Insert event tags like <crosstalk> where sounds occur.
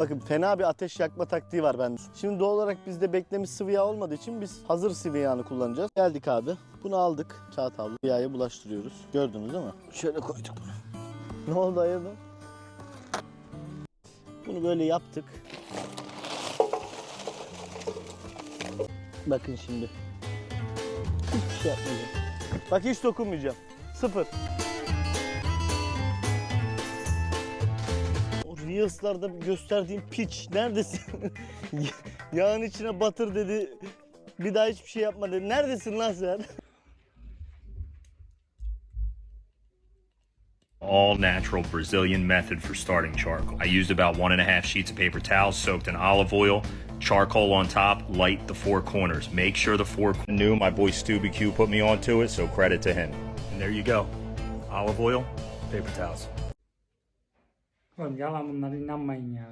Bakın fena bir ateş yakma taktiği var bende. Şimdi doğal olarak bizde beklemiş sıvı yağ olmadığı için biz hazır sıvı yağını kullanacağız. Geldik abi. Bunu aldık. Kağıt havlu. Yağı bulaştırıyoruz. Gördünüz değil mi? Şöyle koyduk bunu. Ne oldu hayırdır? Bunu böyle yaptık. Bakın şimdi. Hiçbir şey yapmayacağım. Bak hiç dokunmayacağım. Sıfır. Reels'larda gösterdiğim piç neredesin? <laughs> Yağın içine batır dedi. Bir daha hiçbir şey yapma dedi. Neredesin lan sen? all natural Brazilian method for starting charcoal. I used about one and a half sheets of paper towels soaked in olive oil, charcoal on top, light the four corners. Make sure the four new. My boy Stubby Q put me onto it, so credit to him. And there you go, olive oil, paper towels. Oğlum yalan bunlara inanmayın ya.